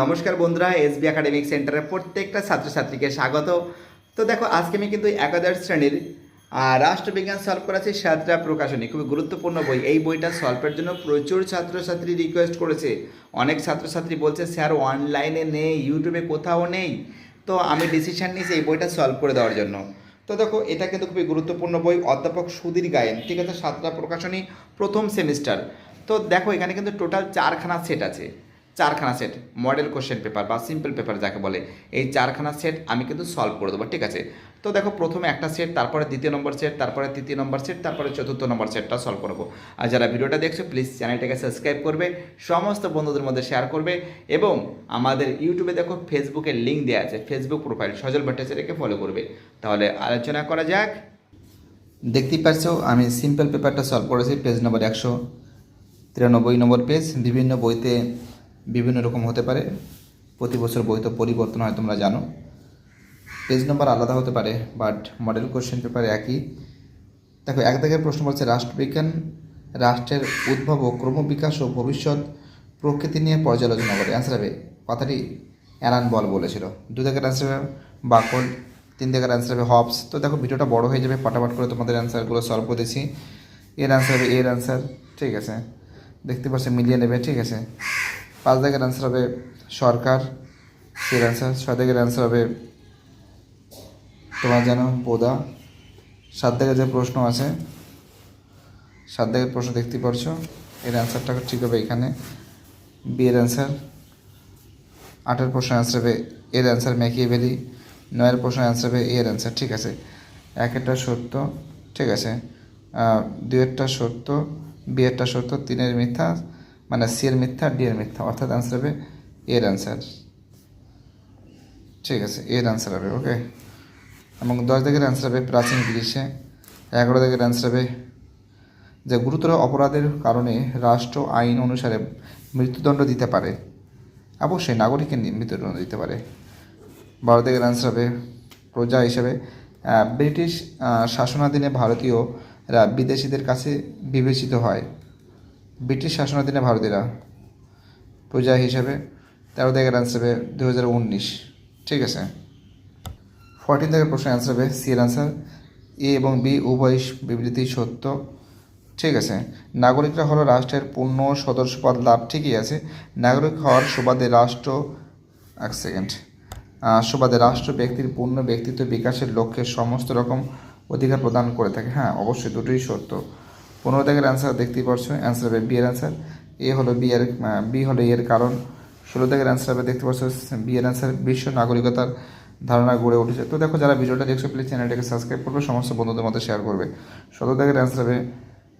নমস্কার বন্ধুরা, SB academic সেন্টারের প্রত্যেকটা ছাত্রছাত্রীকে স্বাগত। তো দেখো, আজকে আমি কিন্তু একাদশ শ্রেণির রাষ্ট্রবিজ্ঞান সলভ করাচ্ছি সাতটা প্রকাশনী, খুবই গুরুত্বপূর্ণ বই। এই বইটা সলভের জন্য প্রচুর ছাত্রছাত্রী রিকোয়েস্ট করেছে। অনেক ছাত্রছাত্রী বলছে, স্যার অনলাইনে নেই ইউটিউবে কোথাও নেই। তো আমি ডিসিশন নিয়েছি এই বইটা সলভ করে দেওয়ার জন্য। তো দেখো, এটা কিন্তু খুবই গুরুত্বপূর্ণ বই, অধ্যাপক সুধীর গায়েন। ঠিক আছে, সাতটা প্রকাশনী, প্রথম সেমিস্টার তো দেখো, এখানে কিন্তু টোটাল চারখানা সেট আছে। চারখানা সেট মডেল কোশ্চেন পেপার বা সিম্পল পেপার যাকে বলে, এই চারখানা সেট আমি কিন্তু সলভ করে দেবো, ঠিক আছে? তো দেখো, প্রথমে একটা সেট তারপরে দ্বিতীয় নম্বর সেট তারপরে তৃতীয় নম্বর সেট তারপরে চতুর্থ নম্বর সেটটা সলভ করব আর যারা ভিডিওটা দেখছ প্লিজ চ্যানেলটাকে সাবস্ক্রাইব করবে, সমস্ত বন্ধুদের মধ্যে শেয়ার করবে এবং আমাদের ইউটিউবে দেখো ফেসবুকের লিঙ্ক দেওয়া আছে ফেসবুক প্রোফাইল সজল ভট্টাচার্যকে ফলো করবে। তাহলে আলোচনা করা যাক। দেখতেই পাচ্ছ আমি সিম্পল পেপারটা সলভ করেছি পেজ নম্বর একশো তিরানব্বই নম্বর পেজ বিভিন্ন বইতে বিভিন্ন রকম হতে পারে। প্রতি বছর বই তো পরিবর্তন হয়, তোমরা জানো। পেজ নম্বর আলাদা হতে পারে বাট মডেল কোশ্চেন পেপারে একই। দেখো, এক দাগের প্রশ্ন বলছে রাষ্ট্রবিজ্ঞান রাষ্ট্রের উদ্ভব ও ক্রমবিকাশ ও ভবিষ্যৎ প্রকৃতি নিয়ে পর্যালোচনা করে। অ্যান্সার হবে, কথাটি অ্যালান বল বলেছিল। দু দাগের অ্যান্সার হবে বাকল, তিন দাগের অ্যান্সার হবে হবস। তো দেখো, ভিডিওটা বড় হয়ে যাবে, ফটাফট করে তোমাদের অ্যান্সারগুলো সলভ করে দিচ্ছি। এর অ্যান্সার হবে, এর অ্যান্সার ঠিক আছে। দেখতে পাচ্ছি, মিলিয়ে নেবে, ঠিক আছে। পাঁচ দাগের অ্যান্সার হবে সরকার, এর অ্যান্সার ছয় দাগের অ্যান্সার হবে তোমার যেন বোদা। সাত দাগের যে প্রশ্ন আছে, সাত দাগের প্রশ্ন দেখতে পারছ, এর অ্যান্সারটা ঠিক হবে এখানে। বিয়ের অ্যান্সার আটের প্রশ্ন অ্যান্সার হবে, এর অ্যান্সার ম্যাকিয়েভেলি নয়ের প্রশ্ন অ্যান্সার হবে এর অ্যান্সার ঠিক আছে? একেরটা সত্য, ঠিক আছে? দুয়েরটা সত্য বিয়েরটা সত্য, তিনের মিথ্যা মানে সি এর মিথ্যা ডি এর মিথ্যা, অর্থাৎ অ্যান্সার হবে এর অ্যান্সার ঠিক আছে, এর অ্যান্সার হবে ওকে এবং দশ দিকের অ্যান্সার হবে প্রাচীন গ্রীষ্মে, এগারো দিকের অ্যান্সার হবে যে গুরুতর অপরাধের কারণে রাষ্ট্র আইন অনুসারে মৃত্যুদণ্ড দিতে পারে। অবশ্যই নাগরিককে মৃত্যুদণ্ড দিতে পারে। বারো দিকের অ্যান্সার হবে প্রজা হিসেবে ব্রিটিশ শাসনাধীনে ভারতীয়রা বিদেশিদের কাছে বিবেচিত হয়। ব্রিটিশ শাসনাধীনে ভারতীয়রা প্রজা হিসেবে তেরো দিকের অ্যান্সার হবে দু হাজার উনিশ। ঠিক আছে? ফর্টিন থেকে প্রশ্ন অ্যান্সার হবে সি এর অ্যান্সার এ এবং বি উভয় বিবৃতি সত্য। ঠিক আছে? নাগরিকরা হলো রাষ্ট্রের পূর্ণ সদস্যপদ লাভ ঠিকই আছে। নাগরিক হওয়ার সুবাদে রাষ্ট্র, এক সেকেন্ড সুবাদে রাষ্ট্র ব্যক্তির পূর্ণ ব্যক্তিত্ব বিকাশের লক্ষ্যে সমস্ত রকম অধিকার প্রদান করে থাকে। হ্যাঁ অবশ্যই, দুটোই সত্য। পনেরো দাগের অ্যান্সার দেখতেই পারছ অ্যান্সার হবে বি এর অ্যান্সার এ হলো বি এর বি হলো এর কারণ। ষোলো দাগের অ্যান্সার হবে, দেখতে পাচ্ছ বি এর অ্যান্সার বিশ্ব নাগরিকতার ধারণা গড়ে উঠেছে। তো দেখো, যারা ভিডিওটা দেখছ প্লিজ চ্যানেলটাকে সাবস্ক্রাইব করবে, সমস্ত বন্ধুদের মধ্যে শেয়ার করবে। ষোলো দাগের অ্যান্সার হবে,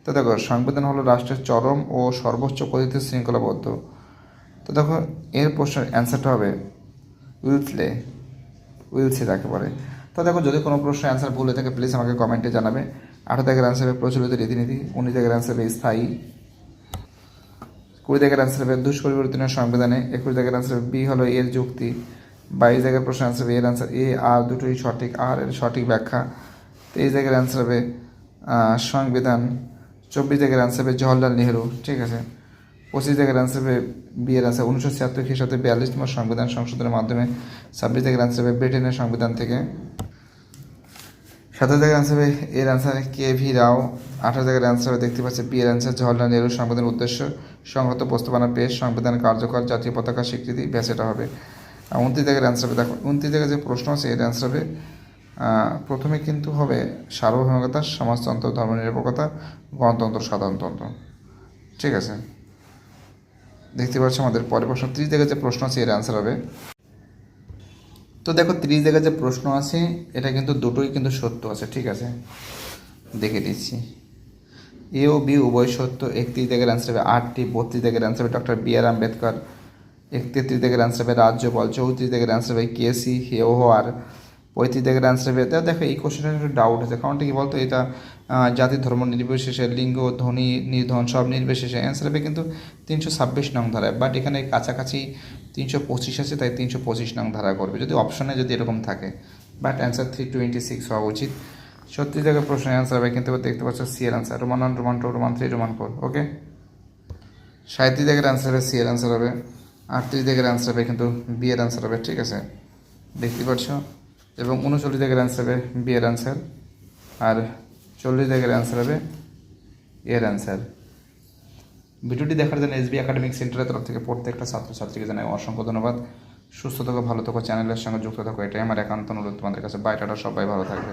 তো দেখো, সংবিধান হলো রাষ্ট্রের চরম ও সর্বোচ্চ কথিত শৃঙ্খলাবদ্ধ। তো দেখো, এর প্রশ্নের অ্যান্সারটা হবে, উইলসলে উইলসে তাকে বলে তো দেখো, যদি কোনো প্রশ্নের অ্যান্সার ভুল হয়ে থাকে প্লিজ আমাকে কমেন্টে জানাবে। আঠারো দাগের অ্যান্সার হবে প্রচলিত রীতিনীতি, উনিশ দাগের অ্যান্সার হবে স্থায়ী, কুড়ি দাগের অ্যান্সার হবে দুষ্পরিবর্তনীয় সংবিধানে, একুশ দাগের অ্যান্সার হবে বি হলো এর যুক্তি, বাইশ দাগের প্রশ্ন অ্যান্সার হবে এর অ্যান্সার এ আর দুটোই সঠিক, আর এর সঠিক ব্যাখ্যা, তেইশ দাগের অ্যান্সার হবে সংবিধান, চব্বিশ দাগের অ্যান্সার হবে জওয়াহরলাল নেহরু, ঠিক আছে? পঁচিশ জায়গার অ্যান্সার হবে বি এর অ্যান্সার উনিশশো ছিয়াত্তর খ্রিস্টাব্দে বিয়াল্লিশতম সংবিধান সংশোধনের মাধ্যমে, ছাব্বিশ জায়গার অ্যান্সার হবে ব্রিটেনের সংবিধান থেকে সাতাশ জায়গার অ্যান্সার হবে এর অ্যান্সার কে ভি রাও। আঠারো জায়গার অ্যান্সার হবে, দেখতে পাচ্ছি বি এর অ্যান্সার জওয়াহরলাল নেহরু সংবিধানের উদ্দেশ্য সংহত প্রস্তাবনা পেশ, সংবিধান কার্যকর, জাতীয় পতাকা স্বীকৃতি, ব্যাস, এটা হবে। উনত্রিশ জায়গার অ্যান্সার হবে, দেখো, উনত্রিশ জায়গায় যে প্রশ্ন আছে, এর অ্যান্সার হবে প্রথমে কিন্তু হবে সার্বভৌমিকতা সমাজতন্ত্র, ধর্মনিরপেক্ষতা, গণতন্ত্র সাধারণতন্ত্র ঠিক আছে? দেখতে পাচ্ছ আমাদের পরের প্রশ্ন, ত্রিশ জায়গায় যে প্রশ্ন আছে, এর অ্যান্সার হবে। তো দেখো, ত্রিশ জায়গায় যে প্রশ্ন আছে, এটা কিন্তু দুটোই কিন্তু সত্য আছে, ঠিক আছে? দেখে দিচ্ছি। এ ও বি উভয় সত্য, একত্রিশ জায়গার অ্যান্সার হবে আটটি, বত্রিশ জায়গার অ্যান্সার হবে ডক্টর বি আর আম্বেদকর, একত্রিশ জায়গার অ্যান্সার হবে রাজ্যপাল, চৌত্রিশ জায়গার অ্যান্সার হবে কেসি হেওয়ার পঁয়ত্রিশ জায়গার অ্যান্সার হবে দেখো দেখো, এই কোশ্চেনটা একটু ডাউট আছে। কারণটা কি বলতো? এটা জাতি ধর্ম নির্বিশেষে, লিঙ্গ, ধ্বনি নির্ধন সব নির্বিশেষে। অ্যান্সার হবে কিন্তু তিনশো ছাব্বিশ নং ধারায়। বাট এখানে কাছাকাছি তিনশো পঁচিশ আছে, তাই তিনশো পঁচিশ নং ধারা করবে। যদি অপশনে যদি এরকম থাকে। But answer three twenty six হওয়া উচিত। সত্যি জায়গায় প্রশ্নের অ্যান্সার হবে কিন্তু দেখতে পাচ্ছ সি এর answer Roman one Roman two Roman three Roman four okay সাহিত্যিক জায়গার অ্যান্সার হবে সি এর অ্যান্সার হবে। আটত্রিশ দিকের অ্যান্সার হবে কিন্তু বিয়ের অ্যান্সার হবে, ঠিক আছে? দেখতে পাচ্ছ? এবং উনচল্লিশ দিকের অ্যান্সার হবে বি এর অ্যান্সার আর চল্লিশ দিকের অ্যান্সার হবে এর অ্যান্সার ভিডিওটি দেখার জন্য এসবি একাডেমিক সেন্টারের তরফ থেকে প্রত্যেকটা ছাত্রছাত্রীকে জানাই অসংখ্য ধন্যবাদ। সুস্থ থাকো, ভালো থাকো চ্যানেলের সঙ্গে যুক্ত থাকো। এটাই আমার একান্ত অনুরোধ তোমাদের কাছে। বাইটাটা সবাই ভালো থাকবে